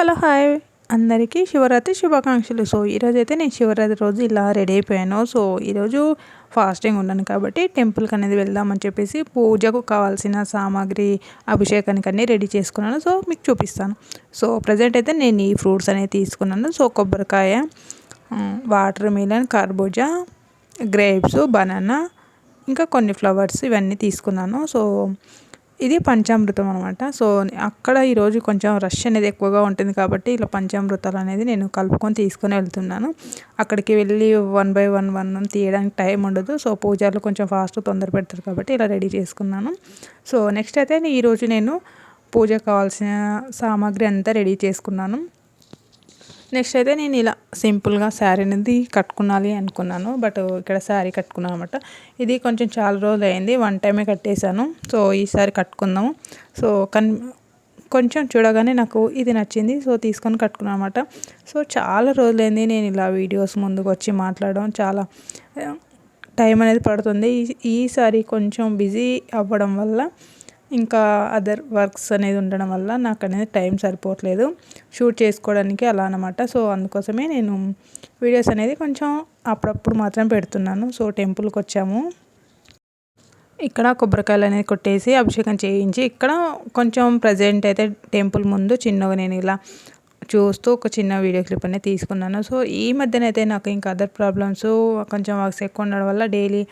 Hello hi. అందరికీ శివరాత్రి శుభాకాంక్షలు. So ఈరోజు అయితే నేను శివరాత్రి రోజు ఇలా రెడీ అయిపోయాను. సో ఈరోజు ఫాస్టింగ్ ఉన్నాను కాబట్టి టెంపుల్కి అనేది వెళ్దామని చెప్పేసి పూజకు కావాల్సిన సామాగ్రి అభిషేకానికి అన్నీ రెడీ చేసుకున్నాను. సో మీకు చూపిస్తాను. సో ప్రజెంట్ అయితే నేను ఈ ఫ్రూట్స్ అనేవి తీసుకున్నాను. సో కొబ్బరికాయ వాటర్ మిలన్ కర్బూజా గ్రేప్స్ బనానా ఇంకా కొన్ని ఫ్లవర్స్ ఇవన్నీ తీసుకున్నాను. సో ఇది పంచామృతం అనమాట సో అక్కడ ఈరోజు కొంచెం రష్ అనేది ఎక్కువగా ఉంటుంది కాబట్టి ఇలా పంచామృతాలు అనేది నేను కలుపుకొని తీసుకొని వెళ్తున్నాను. అక్కడికి వెళ్ళి వన్ బై వన్ వన్ తీయడానికి టైం ఉండదు. సో పూజలు కొంచెం ఫాస్ట్ తొందర పెడతారు కాబట్టి ఇలా రెడీ చేసుకున్నాను. సో నెక్స్ట్ అయితే ఈరోజు నేను పూజ కావాల్సిన సామాగ్రి అంతా రెడీ చేసుకున్నాను. నెక్స్ట్ అయితే నేను ఇలా సింపుల్గా శారీ అనేది కట్టుకున్నాలి అనుకున్నాను. బట్ ఇక్కడ శారీ కట్టుకున్నాను అనమాట ఇది కొంచెం చాలా రోజులు అయింది. వన్ టైమే కట్టేశాను. సో ఈసారి కట్టుకుందాము. సో కన్ కొంచెం చూడగానే నాకు ఇది నచ్చింది. సో తీసుకొని కట్టుకున్నాను అనమాట సో చాలా రోజులైంది నేను ఇలా వీడియోస్ ముందుకు వచ్చి మాట్లాడడం. చాలా టైం అనేది పడుతుంది. ఈసారి కొంచెం బిజీ అవ్వడం వల్ల ఇంకా అదర్ వర్క్స్ అనేది ఉండడం వల్ల నాకు అనేది టైం సరిపోవట్లేదు. షూట్ చేసుకోవడానికి అలా అనమాట సో అందుకోసమే నేను వీడియోస్ అనేది కొంచెం అప్పుడప్పుడు మాత్రం పెడుతున్నాను. సో టెంపుల్కి వచ్చాము. ఇక్కడ కొబ్బరికాయలు అనేది కొట్టేసి అభిషేకం చేయించి ఇక్కడ కొంచెం ప్రజెంట్ అయితే టెంపుల్ ముందు చిన్నగా నేను ఇలా చూస్తూ ఒక చిన్న వీడియో క్లిప్ అనేది తీసుకున్నాను. సో ఈ మధ్యనైతే నాకు ఇంకా అదర్ ప్రాబ్లమ్స్ కొంచెం వర్క్స్ ఎక్కువ ఉండడం వల్ల డైలీ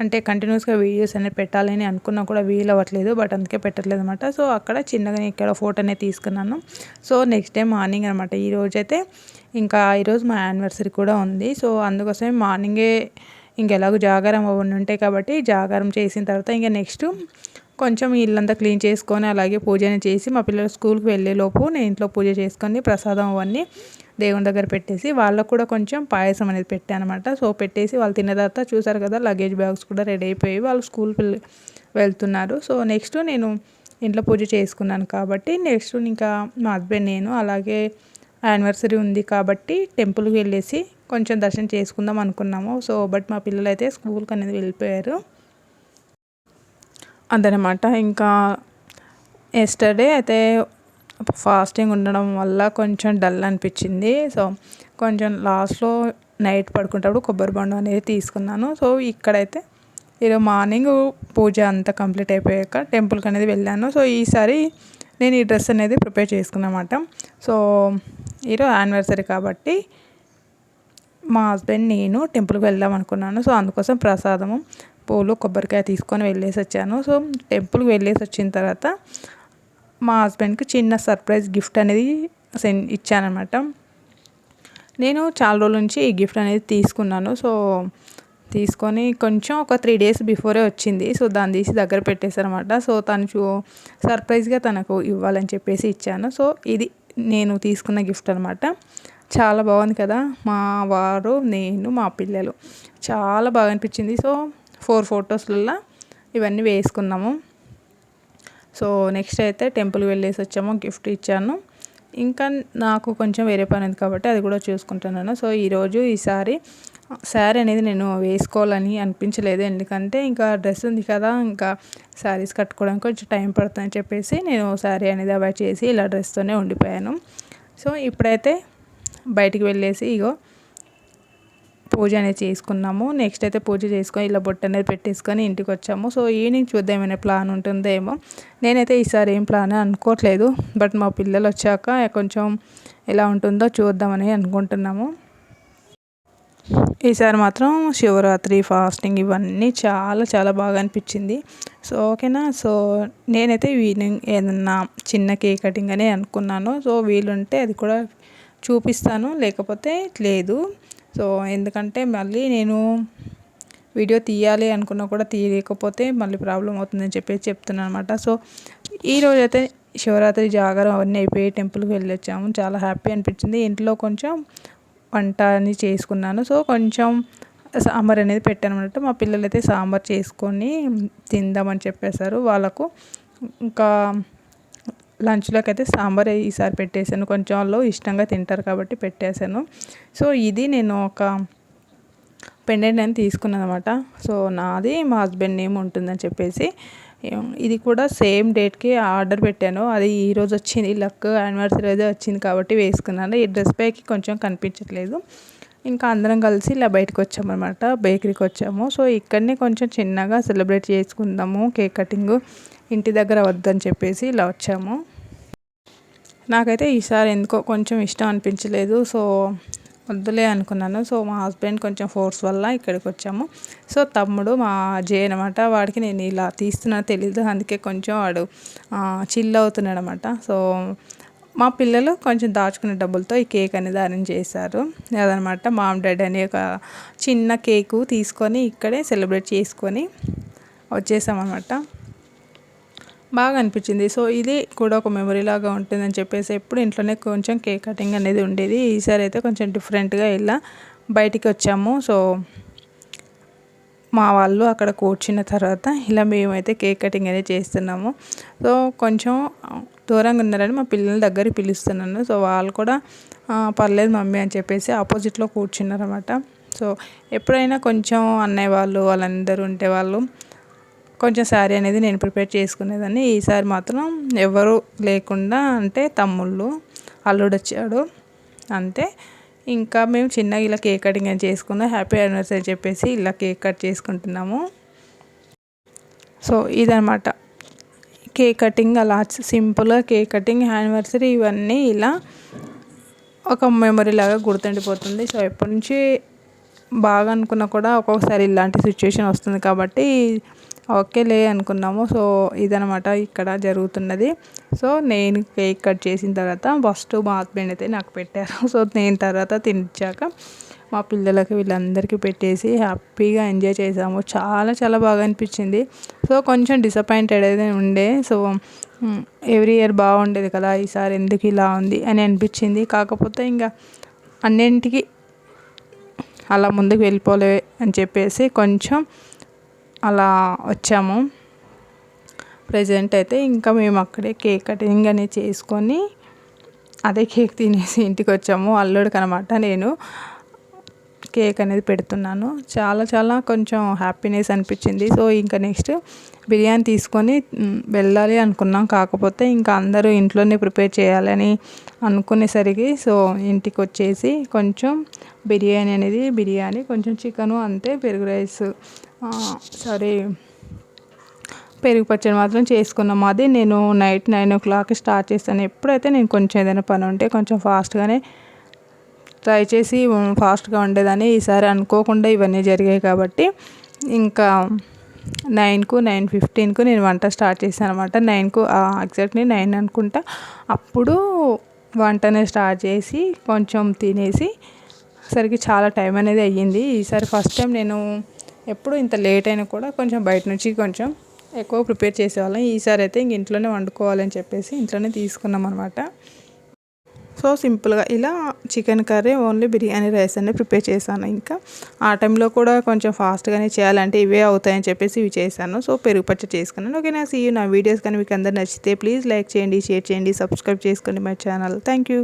అంటే కంటిన్యూస్గా వీడియోస్ అనేది పెట్టాలని అనుకున్నా కూడా వీలు అవ్వట్లేదు బట్ అందుకే పెట్టట్లేదు అనమాట సో అక్కడ చిన్నగా ఇక్కడ ఫోటో అనేది తీసుకున్నాను. సో నెక్స్ట్ డే మార్నింగ్ అనమాట ఈరోజు అయితే ఇంకా ఈరోజు మా యానివర్సరీ కూడా ఉంది. సో అందుకోసమే మార్నింగే ఇంకెలాగో జాగారం అవ్వండి ఉంటాయి కాబట్టి జాగారం చేసిన తర్వాత ఇంకా నెక్స్ట్ కొంచెం ఇల్లంతా క్లీన్ చేసుకొని అలాగే పూజని చేసి మా పిల్లలు స్కూల్కి వెళ్ళేలోపు నేను ఇంట్లో పూజ చేసుకొని ప్రసాదం అవన్నీ దేవుని దగ్గర పెట్టేసి వాళ్ళకు కూడా కొంచెం పాయసం అనేది పెట్టాను అనమాట సో పెట్టేసి వాళ్ళు తిన్న తర్వాత చూసారు కదా లగేజ్ బ్యాగ్స్ కూడా రెడీ అయిపోయి వాళ్ళు స్కూల్ వెళ్తున్నారు. సో నెక్స్ట్ నేను ఇంట్లో పూజ చేసుకున్నాను కాబట్టి నెక్స్ట్ ఇంకా మా హస్బెండ్ నేను అలాగే యానివర్సరీ ఉంది కాబట్టి టెంపుల్కి వెళ్ళేసి కొంచెం దర్శనం చేసుకుందాం అనుకున్నాము. సో బట్ మా పిల్లలు అయితే స్కూల్కి అనేది వెళ్ళిపోయారు. అదనమాట. ఇంకా ఎస్టర్డే అయితే ఫాస్టింగ్ ఉండడం వల్ల కొంచెం డల్ అనిపించింది. సో కొంచెం లాస్ట్లో నైట్ పడుకుంటప్పుడు కొబ్బరి బండం అనేది తీసుకున్నాను. సో ఇక్కడైతే ఈరోజు మార్నింగ్ పూజ అంతా కంప్లీట్ అయిపోయాక టెంపుల్కి అనేది వెళ్ళాను. సో ఈసారి నేను ఈ డ్రెస్ అనేది ప్రిపేర్ చేసుకున్నమాట. సో ఈరోజు యానివర్సరీ కాబట్టి మా హస్బెండ్ నేను టెంపుల్కి వెళ్దాం అనుకున్నాను. సో అందుకోసం ప్రసాదము పూలు కొబ్బరికాయ తీసుకొని వెళ్ళేసి వచ్చాను. సో టెంపుల్కి వెళ్ళేసి వచ్చిన తర్వాత మా హస్బెండ్కి చిన్న సర్ప్రైజ్ గిఫ్ట్ అనేది సెండ్ ఇచ్చానమాట నేను చాలా రోజుల నుంచి ఈ గిఫ్ట్ అనేది తీసుకున్నాను. సో తీసుకొని కొంచెం ఒక త్రీ డేస్ బిఫోరే వచ్చింది. సో దాన్ని తీసి దగ్గర పెట్టేశారనమాట సో తను చూ సర్ప్రైజ్గా తనకు ఇవ్వాలని చెప్పేసి ఇచ్చాను. సో ఇది నేను తీసుకున్న గిఫ్ట్ అనమాట చాలా బాగుంది కదా మా వారు నేను మా పిల్లలు. చాలా బాగా అనిపించింది. సో ఫోర్ ఫొటోస్లలో ఇవన్నీ వేసుకున్నాము. సో నెక్స్ట్ అయితే టెంపుల్కి వెళ్ళేసి వచ్చాము గిఫ్ట్ ఇచ్చాను. ఇంకా నాకు కొంచెం వేరే పని ఉంది కాబట్టి అది కూడా చూసుకుంటున్నాను సో ఈరోజు ఈసారి శారీ అనేది నేను వేసుకోవాలని అనిపించలేదు. ఎందుకంటే ఇంకా డ్రెస్ ఉంది కదా ఇంకా శారీస్ కట్టుకోవడానికి కొంచెం టైం పడుతుందని చెప్పేసి నేను శారీ అనేది అవాయిడ్ చేసి ఇలా డ్రెస్తోనే ఉండిపోయాను. సో ఇప్పుడైతే బయటికి వెళ్ళేసి ఇగో పూజ అనేది చేసుకున్నాము. నెక్స్ట్ అయితే పూజ చేసుకొని ఇలా బొట్టు అనేది పెట్టేసుకొని ఇంటికి వచ్చాము. సో ఈవినింగ్ చూద్దాం ఏమైనా ప్లాన్ ఉంటుందేమో నేనైతే ఈసారి ఏం ప్లాన్ అనుకోవట్లేదు. బట్ మా పిల్లలు వచ్చాక కొంచెం ఎలా ఉంటుందో చూద్దామని అనుకుంటున్నాము. ఈసారి మాత్రం శివరాత్రి ఫాస్టింగ్ ఇవన్నీ చాలా చాలా బాగా అనిపించింది. సో ఓకేనా సో నేనైతే ఈవినింగ్ ఏదన్నా చిన్న కేక్ కటింగ్ అని అనుకున్నాను. సో వీలుంటే అది కూడా చూపిస్తాను. లేకపోతే లేదు. సో ఎందుకంటే మళ్ళీ నేను వీడియో తీయాలి అనుకున్నా కూడా తీయలేకపోతే మళ్ళీ ప్రాబ్లం అవుతుందని చెప్పేసి చెప్తున్నాను అనమాట సో ఈరోజు అయితే శివరాత్రి జాగారం అవన్నీ అయిపోయి టెంపుల్కి వెళ్ళొచ్చాము. చాలా హ్యాపీ అనిపించింది. ఇంట్లో కొంచెం వంట అని చేసుకున్నాను. సో కొంచెం సాంబార్ అనేది పెట్టాను అనమాట మా పిల్లలు అయితే సాంబార్ చేసుకొని తిందామని చెప్పేశారు. వాళ్ళకు ఇంకా లంచ్లోకి అయితే సాంబార్ ఈసారి పెట్టేశాను. కొంచెం వాళ్ళు ఇష్టంగా తింటారు కాబట్టి పెట్టేశాను. సో ఇది నేను ఒక పెండెంట్ అని తీసుకున్నాను అనమాట సో నాది మా హస్బెండ్ నేమ్ ఉంటుందని చెప్పేసి ఇది కూడా సేమ్ డేట్కి ఆర్డర్ పెట్టాను. అది ఈరోజు వచ్చింది. లక్ యానివర్సరీ అయితే వచ్చింది కాబట్టి వేసుకున్నాను. ఈ డ్రెస్ పైకి కొంచెం కనిపించట్లేదు. ఇంకా అందరం కలిసి ఇలా బయటకు వచ్చామన్నమాట. బేకరీకి వచ్చాము. సో ఇక్కడనే కొంచెం చిన్నగా సెలబ్రేట్ చేసుకుందాము కేక్ కటింగ్. ఇంటి దగ్గర వద్దని చెప్పేసి ఇలా వచ్చాము. నాకైతే ఈసారి ఎందుకో కొంచెం ఇష్టం అనిపించలేదు. సో వద్దులే అనుకున్నాను. సో మా హస్బెండ్ కొంచెం ఫోర్స్ వల్ల ఇక్కడికి వచ్చాము. సో తమ్ముడు మా జే అనమాట వాడికి నేను ఇలా తీస్తున్నా తెలీదు. అందుకే కొంచెం వాడు చిల్ అవుతున్నాడు అనమాట సో మా పిల్లలు కొంచెం దాచుకునే డబ్బులతో ఈ కేక్ అనేది అరేంజ్ చేశారు. అదనమాట మామ్ డాడీ అని ఒక చిన్న కేకు తీసుకొని ఇక్కడే సెలబ్రేట్ చేసుకొని వచ్చేసామన్నమాట. బాగా అనిపించింది సో ఇది కూడా ఒక మెమరీ లాగా ఉంటుందని చెప్పేసి ఎప్పుడు ఇంట్లోనే కొంచెం కేక్ కటింగ్ అనేది ఉండేది. ఈసారి అయితే కొంచెం డిఫరెంట్గా ఇలా బయటికి వచ్చాము. సో మా వాళ్ళు అక్కడ కూర్చున్న తర్వాత ఇలా మేమైతే కేక్ కటింగ్ అనేది చేస్తున్నాము. సో కొంచెం దూరంగా ఉన్నారని మా పిల్లల దగ్గర పిలుస్తున్నాను. సో వాళ్ళు కూడా పర్లేదు మమ్మీ అని చెప్పేసి ఆపోజిట్లో కూర్చున్నారన్నమాట. సో ఎప్పుడైనా కొంచెం అన్నయ్య వాళ్ళు వాళ్ళందరూ ఉంటే వాళ్ళు కొంచెం శారీ అనేది నేను ప్రిపేర్ చేసుకునేదాన్ని. ఈసారి మాత్రం ఎవరు లేకుండా అంటే తమ్ముళ్ళు అల్లుడు వచ్చాడు. అంతే. ఇంకా మేము చిన్నగా ఇలా కేక్ కటింగ్ అని చేసుకున్నాం. హ్యాపీ యానివర్సరీ చెప్పేసి ఇలా కేక్ కట్ చేసుకుంటున్నాము. సో ఇదనమాట కేక్ కటింగ్ అలా సింపుల్గా కేక్ కటింగ్ యానివర్సరీ ఇవన్నీ ఇలా ఒక మెమరీ లాగా గుర్తుండిపోతుంది. సో ఎప్పటి నుంచి బాగా అనుకున్నా కూడా ఒక్కొక్కసారి ఇలాంటి సిచ్యువేషన్ వస్తుంది కాబట్టి ఓకేలే అనుకున్నాము. సో ఇదనమాట ఇక్కడ జరుగుతున్నది. సో నేను కేక్ కట్ చేసిన తర్వాత ఫస్ట్ మా హస్బెండ్ అయితే నాకు పెట్టారు. సో నేను తర్వాత తినిచ్చాక మా పిల్లలకి వీళ్ళందరికీ పెట్టేసి హ్యాపీగా ఎంజాయ్ చేసాము. చాలా చాలా బాగా అనిపించింది. సో కొంచెం డిసప్పాయింటెడ్ అయితే ఉండే. సో ఎవ్రీ ఇయర్ బాగుండేది కదా ఈసారి ఎందుకు ఇలా ఉంది అని అనిపించింది. కాకపోతే ఇంకా అన్నింటికి అలా ముందుకు వెళ్ళిపోలే అని చెప్పేసి కొంచెం అలా వచ్చాము. ప్రజెంట్ అయితే ఇంకా మేము అక్కడే కేక్ కటింగ్ అనేది చేసుకొని అదే కేక్ తినేసి ఇంటికి వచ్చాము. అల్లుడికి అనమాట నేను. కేక్ అనేది పెడుతున్నాను. చాలా చాలా కొంచెం హ్యాపీనెస్ అనిపించింది. సో ఇంకా నెక్స్ట్ బిర్యానీ తీసుకొని వెళ్ళాలి అనుకున్నాం. కాకపోతే ఇంకా అందరూ ఇంట్లోనే ప్రిపేర్ చేయాలని అనుకునేసరికి సో ఇంటికి వచ్చేసి కొంచెం బిర్యానీ అనేది బిర్యానీ కొంచెం చికెను అంతే పెరుగు రైస్ సారీ. పెరుగు పచ్చడి మాత్రం చేసుకున్నాం. అది నేను night nine o'clock start చేస్తాను. ఎప్పుడైతే నేను కొంచెం ఏదైనా పని ఉంటే కొంచెం ఫాస్ట్గానే ట్రై చేసి ఫాస్ట్గా ఉండేదాన్ని. ఈసారి అనుకోకుండా ఇవన్నీ జరిగాయి కాబట్టి ఇంకా నైన్కు నైన్ ఫిఫ్టీన్కు నేను వంట స్టార్ట్ చేశాను అనమాట నైన్కు ఎగ్జాక్ట్లీ నైన్ అనుకుంటా. అప్పుడు వంటనే స్టార్ట్ చేసి కొంచెం తినేసి సరికి చాలా టైం అనేది అయ్యింది. ఈసారి ఫస్ట్ టైం నేను ఎప్పుడు ఇంత లేట్ అయినా కూడా కొంచెం బయట నుంచి కొంచెం ఎక్కువ ప్రిపేర్ చేసేవాళ్ళం. ఈసారి అయితే ఇంక ఇంట్లోనే వండుకోవాలని చెప్పేసి ఇంట్లోనే తీసుకున్నాం అనమాట సో సింపుల్గా ఇలా chicken curry only biryani rice అనేది ప్రిపేర్ చేశాను ఇంకా. ఆ టైంలో కూడా కొంచెం ఫాస్ట్గానే చేయాలంటే ఇవే అవుతాయని చెప్పేసి ఇవి చేశాను. సో పెరుగు పచ్చడి చేసుకున్నాను. ఓకే నా సీ నా వీడియోస్ కానీ మీకు అందరు నచ్చితే ప్లీజ్ లైక్ చేయండి షేర్ చేయండి సబ్స్క్రైబ్ చేసుకోండి మై ఛానల్. Thank you.